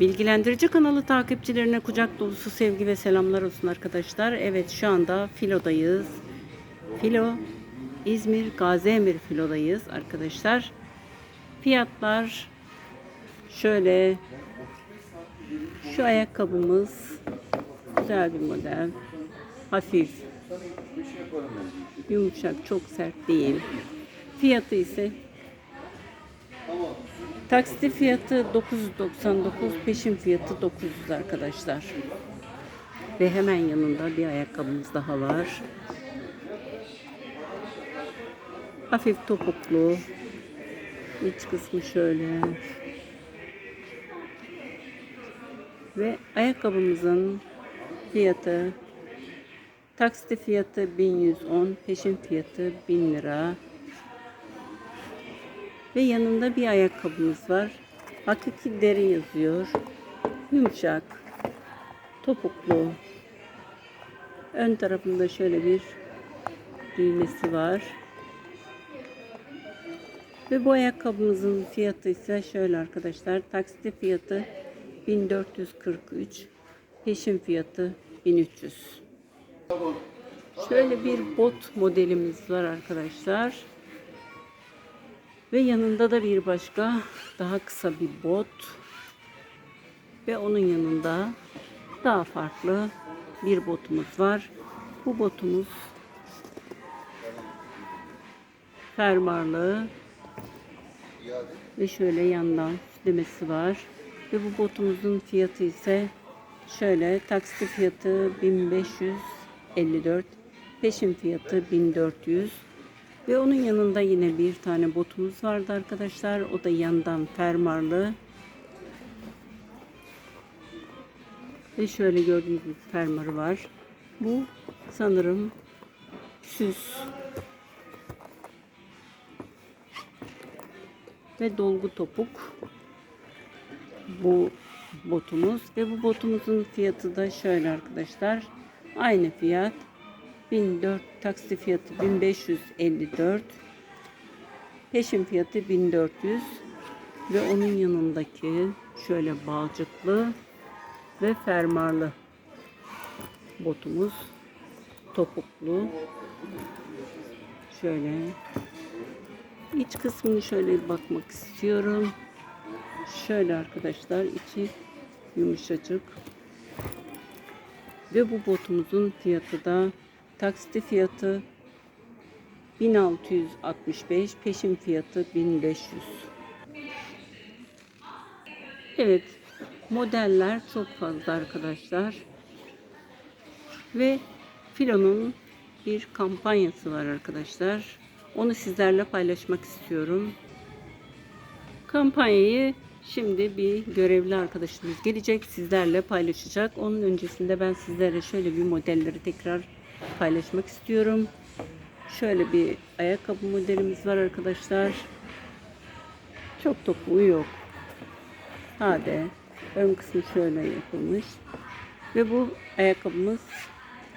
Bilgilendirici kanalı takipçilerine kucak dolusu sevgi ve selamlar olsun arkadaşlar. Evet şu anda Filo'dayız. Filo İzmir Gaziemir Filo'dayız arkadaşlar. Fiyatlar şöyle şu ayakkabımız güzel bir model. Hafif. Yumuşak, çok sert değil. Fiyatı ise Taksiti fiyatı 999, peşin fiyatı 900 arkadaşlar. Ve hemen yanında bir ayakkabımız daha var. Hafif topuklu. İç kısmı şöyle. Ve ayakkabımızın fiyatı taksiti fiyatı 1110, peşin fiyatı 1000 lira. Ve yanında bir ayakkabımız var. Hakiki deri yazıyor. Yumuşak. Topuklu. Ön tarafında şöyle bir düğmesi var. Ve bu ayakkabımızın fiyatı ise şöyle arkadaşlar. Taksitli fiyatı 1443. Peşin fiyatı 1300. Şöyle bir bot modelimiz var arkadaşlar. Ve yanında da bir başka daha kısa bir bot. Ve onun yanında daha farklı bir botumuz var. Bu botumuz fermuarlı ve şöyle yandan düğmesi var. Ve bu botumuzun fiyatı ise şöyle taksi fiyatı 1554 peşin fiyatı 1400 ve onun yanında yine bir tane botumuz vardı arkadaşlar. O da yandan fermuarlı. Ve şöyle gördüğünüz gibi fermuarı var. Bu sanırım süs. Ve dolgu topuk. Bu botumuz. Ve bu botumuzun fiyatı da şöyle arkadaşlar. Aynı fiyat. 1004 taksi fiyatı 1554 peşin fiyatı 1400 ve onun yanındaki şöyle balcıklı ve fermuarlı botumuz topuklu. Şöyle iç kısmını şöyle bakmak istiyorum. Şöyle arkadaşlar içi yumuşacık. Ve bu botumuzun fiyatı da Taksiti fiyatı 1665, peşin fiyatı 1500. Evet, modeller çok fazla arkadaşlar. Ve Filo'nun bir kampanyası var arkadaşlar. Onu sizlerle paylaşmak istiyorum. Kampanyayı şimdi bir görevli arkadaşımız gelecek sizlerle paylaşacak. Onun öncesinde ben sizlere şöyle bir modelleri tekrar paylaşmak istiyorum. Şöyle bir ayakkabı modelimiz var arkadaşlar. Çok topuğu yok. Sade. Ön kısmı şöyle yapılmış. Ve bu ayakkabımız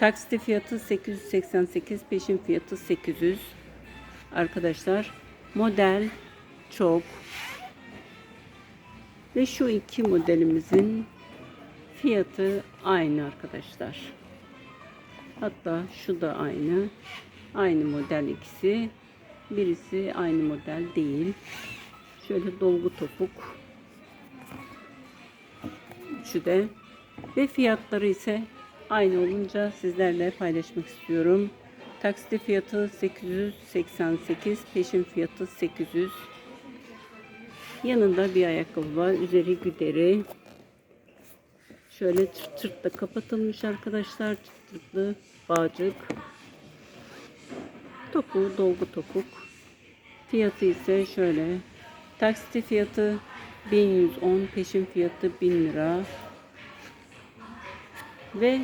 taksiti fiyatı 888, peşin fiyatı 800. Arkadaşlar model çok. Ve şu iki modelimizin fiyatı aynı arkadaşlar. Hatta şu da aynı. Aynı model ikisi. Birisi aynı model değil. Şöyle dolgu topuk. Şu de. Ve fiyatları ise aynı olunca sizlerle paylaşmak istiyorum. Taksiti fiyatı 888, peşin fiyatı 800. Yanında bir ayakkabı var. Üzeri güderi. Şöyle çırt çırt da kapatılmış arkadaşlar. Çırt çırtlı bağcık. Topu, dolgu topuk. Fiyatı ise şöyle. Taksiti fiyatı 1110, peşin fiyatı 1000 lira. Ve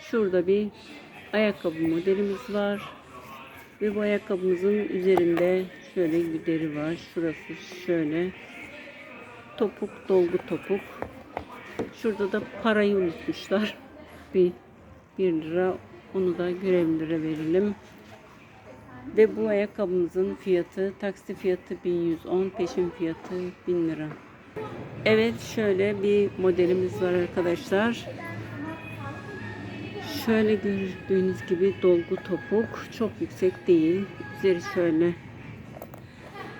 şurada bir ayakkabı modelimiz var. Ve bu ayakkabımızın üzerinde şöyle bir deri var. Şurası şöyle. Topuk, dolgu topuk. Şurada da parayı unutmuşlar. Bir 1 lira. Onu da görevlilere verelim. Ve bu ayakkabımızın fiyatı, taksi fiyatı 1110, peşin fiyatı 1000 lira. Evet şöyle bir modelimiz var arkadaşlar. Şöyle gördüğünüz gibi dolgu topuk. Çok yüksek değil. Üzeri şöyle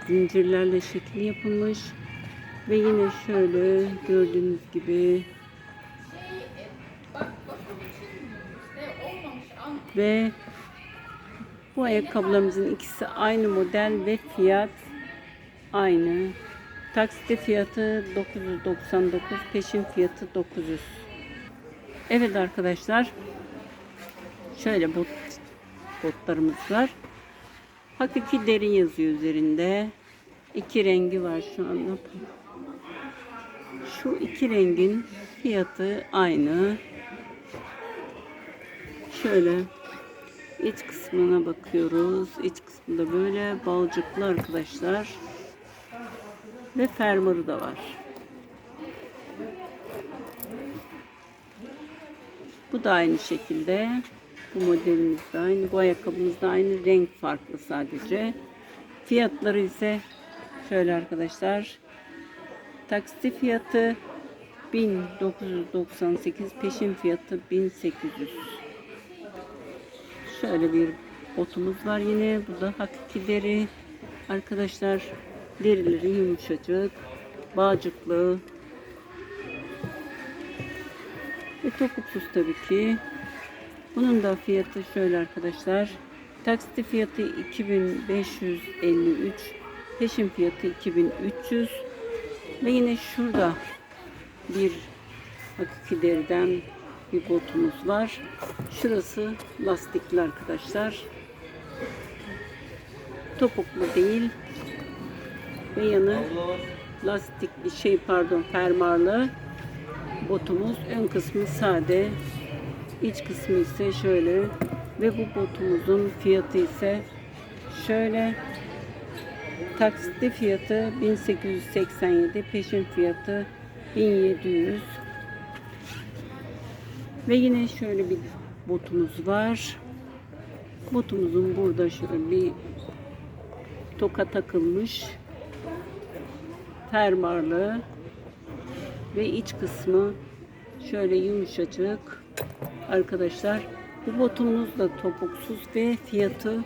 zincirlerle şekil yapılmış. Ve yine şöyle gördüğünüz gibi ve bu ayakkabılarımızın ikisi aynı model ve fiyat aynı. Taksite fiyatı 999, peşin fiyatı 900. Evet arkadaşlar. Şöyle bot botlarımız var. Hakiki deri yazıyor üzerinde. İki rengi var şu anda. Şu iki rengin fiyatı aynı. Şöyle iç kısmına bakıyoruz. İç kısmında böyle balcıklı arkadaşlar. Ve fermuarı da var. Bu da aynı şekilde. Bu modelimiz de aynı. Bu ayakkabımız da aynı. Renk farklı sadece. Fiyatları ise şöyle arkadaşlar. Taksi fiyatı 1998, peşin fiyatı 1800. Şöyle bir botumuz var yine. Bu da hakiki deri. Arkadaşlar derileri yumuşacık, bağcıklı ve topuksuz tabii ki. Bunun da fiyatı şöyle arkadaşlar. Taksit fiyatı 2553, peşin fiyatı 2300 ve yine şurada bir hakiki deriden bir botumuz var. Şurası lastikli arkadaşlar. Topuklu değil. Ve yanı lastikli şey pardon fermuarlı botumuz. Ön kısmı sade. İç kısmı ise şöyle. Ve bu botumuzun fiyatı ise şöyle. Taksitli fiyatı 1887, peşin fiyatı 1700. Ve yine şöyle bir botumuz var. Botumuzun burada şöyle bir toka takılmış. Fermuarlı ve iç kısmı şöyle yumuşacık. Arkadaşlar bu botumuz da topuksuz ve fiyatı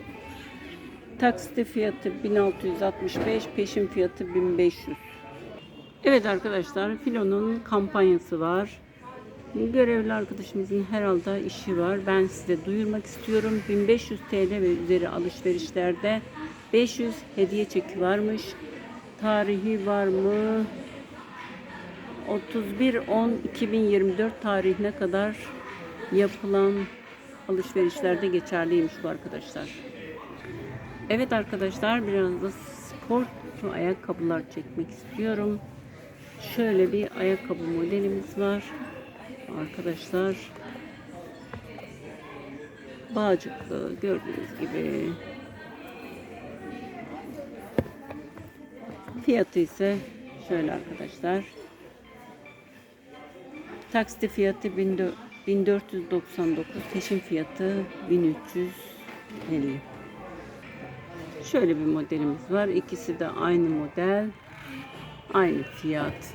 taksite fiyatı 1665, peşin fiyatı 1500. Evet arkadaşlar Filo'nun kampanyası var. Görevli arkadaşımızın herhalde işi var. Ben size duyurmak istiyorum. 1500 TL ve üzeri alışverişlerde 500 hediye çeki varmış. Tarihi var mı? 31-10-2024 tarihine kadar yapılan alışverişlerde geçerliymiş bu arkadaşlar. Evet arkadaşlar biraz da spor ayakkabılar çekmek istiyorum. Şöyle bir ayakkabı modelimiz var. Arkadaşlar bağcıklı gördüğünüz gibi fiyatı ise şöyle arkadaşlar taksi fiyatı 1499 peşin fiyatı 1350 şöyle bir modelimiz var ikisi de aynı model aynı fiyat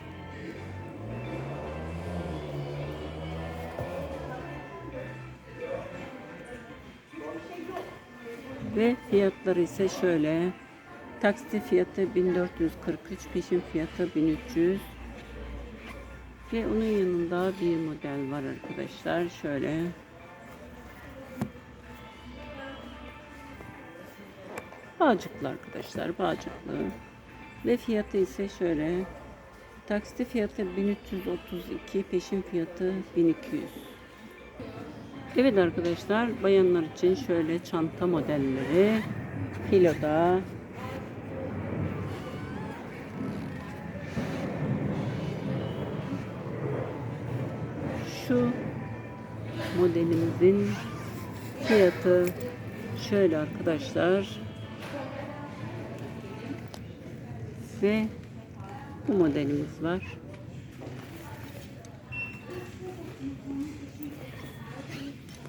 Ve fiyatları ise şöyle. Taksi fiyatı 1443, peşin fiyatı 1300. Ve onun yanında bir model var arkadaşlar. Şöyle. Bağcıklı arkadaşlar. Bağcıklı. Ve fiyatı ise şöyle. Taksi fiyatı 1332, peşin fiyatı 1200. Evet arkadaşlar bayanlar için şöyle çanta modelleri kiloda şu modelimizin fiyatı şöyle arkadaşlar ve bu modelimiz var.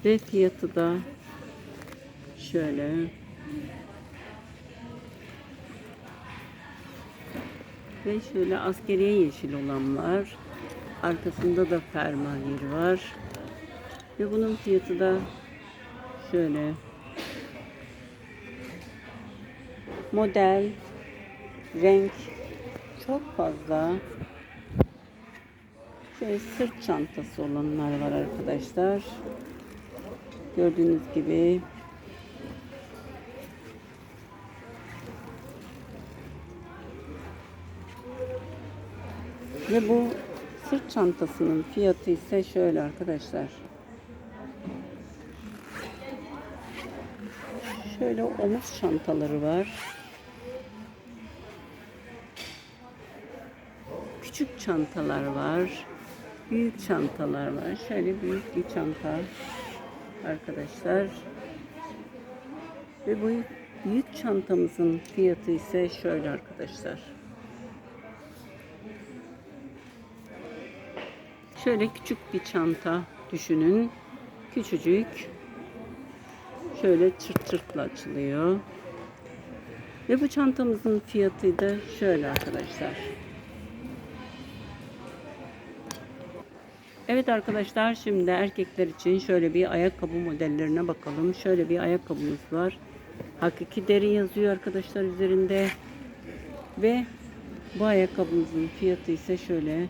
Ve fiyatı da şöyle Ve şöyle askeriye yeşil olan var. Arkasında da fermuar yeri var. Ve bunun fiyatı da şöyle. Model, renk çok fazla. Şöyle sırt çantası olanlar var arkadaşlar. Gördüğünüz gibi Ve bu sırt çantasının fiyatı ise şöyle arkadaşlar. Şöyle omuz çantaları var. Küçük çantalar var. Büyük çantalar var. Şöyle büyük bir çanta arkadaşlar. Ve bu büyük çantamızın fiyatı ise şöyle arkadaşlar. Şöyle küçük bir çanta düşünün. Küçücük. Şöyle çırt çırtla açılıyor. Ve bu çantamızın fiyatı da şöyle arkadaşlar. Evet arkadaşlar şimdi erkekler için şöyle bir ayakkabı modellerine bakalım. Şöyle bir ayakkabımız var. Hakiki deri yazıyor arkadaşlar üzerinde. Ve bu ayakkabımızın fiyatı ise şöyle.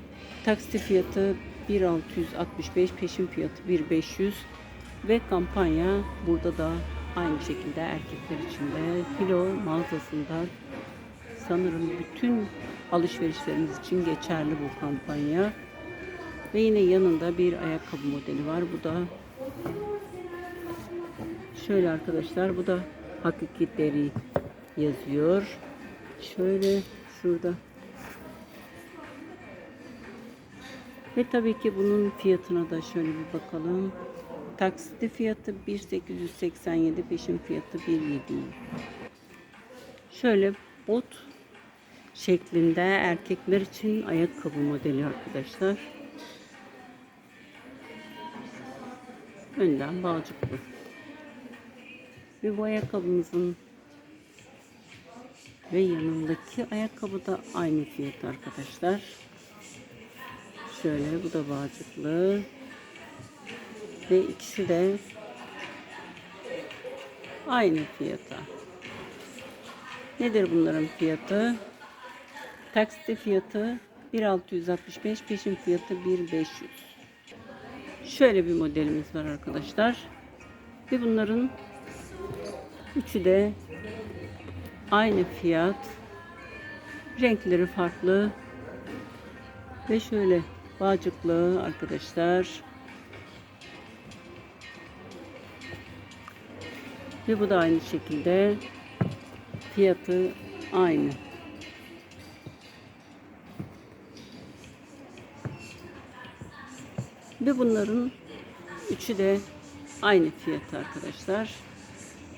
Taksi fiyatı 1665, peşin fiyatı 1500 ve kampanya burada da aynı şekilde erkekler için de kilo mağazasında sanırım bütün alışverişleriniz için geçerli bu kampanya. Ve yine yanında bir ayakkabı modeli var. Bu da şöyle arkadaşlar bu da hakiki deri yazıyor. Şöyle şurada Ve tabii ki bunun fiyatına da şöyle bir bakalım. Taksitli fiyatı 1887, peşin fiyatı 1700. Şöyle bot şeklinde erkekler için ayakkabı modeli arkadaşlar. Önden bağcıklı. Ve bu ayakkabımızın ve yanındaki ayakkabı da aynı fiyat arkadaşlar. Şöyle bu da bağcıklı. Ve ikisi de aynı fiyata. Nedir bunların fiyatı? Taksite fiyatı 1665, peşin fiyatı 1500. Şöyle bir modelimiz var arkadaşlar. Ve bunların üçü de aynı fiyat. Renkleri farklı. Ve şöyle Bağcıklı arkadaşlar. Ve bu da aynı şekilde fiyatı aynı. Ve bunların üçü de aynı fiyat arkadaşlar.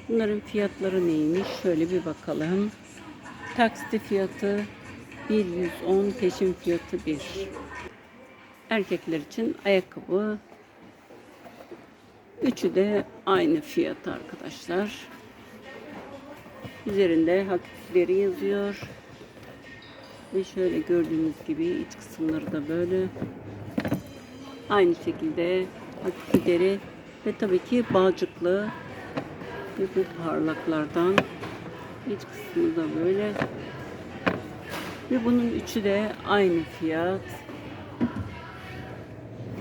Bunların fiyatları neymiş? Şöyle bir bakalım. Taksiti fiyatı 110, peşin fiyatı 1 erkekler için ayakkabı. Üçü de aynı fiyat arkadaşlar. Üzerinde hakikleri yazıyor. Ve şöyle gördüğünüz gibi iç kısımları da böyle. Aynı şekilde hakikleri ve tabii ki bağcıklı ve bu parlaklardan iç kısmı da böyle. Ve bunun üçü de aynı fiyat.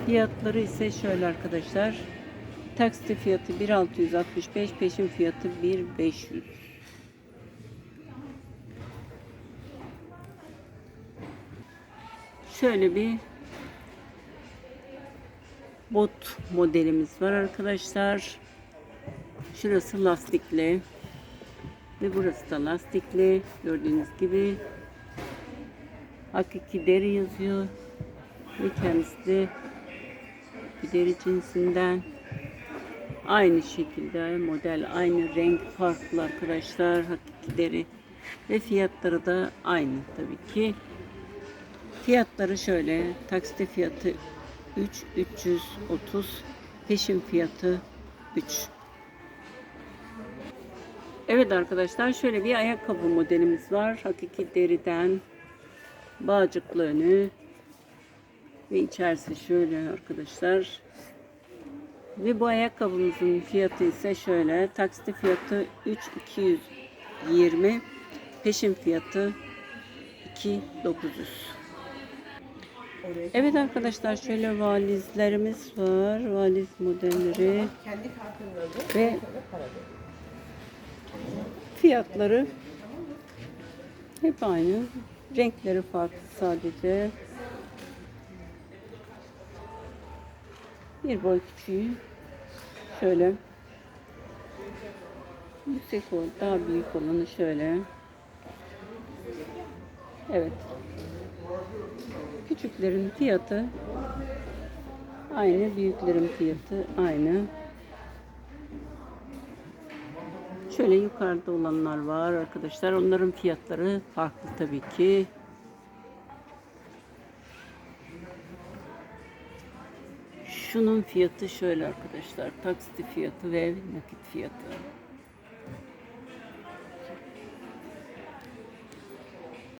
Fiyatları ise şöyle arkadaşlar. Taksi fiyatı 1665, peşin fiyatı 1500. Şöyle bir bot modelimiz var arkadaşlar. Şurası lastikli ve burası da lastikli. Gördüğünüz gibi hakiki deri yazıyor ve kendisi de bir deri cinsinden. Aynı şekilde model, aynı renk farklı arkadaşlar. Hakiki deri ve fiyatları da aynı tabii ki. Fiyatları şöyle. Taksite fiyatı 3 330 peşin fiyatı 3. Evet arkadaşlar şöyle bir ayakkabı modelimiz var. Hakiki deriden bağcıklı önü ve içerisi şöyle arkadaşlar. Ve bu ayakkabımızın fiyatı ise şöyle. Taksiti fiyatı 3220. Peşin fiyatı 2900. Evet arkadaşlar şöyle valizlerimiz var. Valiz modelleri ve fiyatları hep aynı. Renkleri farklı sadece. Bir boy küçüğü şöyle. Yüksek ol, daha büyük olanı şöyle. Evet. Küçüklerin fiyatı aynı, büyüklerin fiyatı aynı. Şöyle yukarıda olanlar var arkadaşlar. Onların fiyatları farklı tabii ki. Şunun fiyatı şöyle arkadaşlar. Taksiti fiyatı ve nakit fiyatı.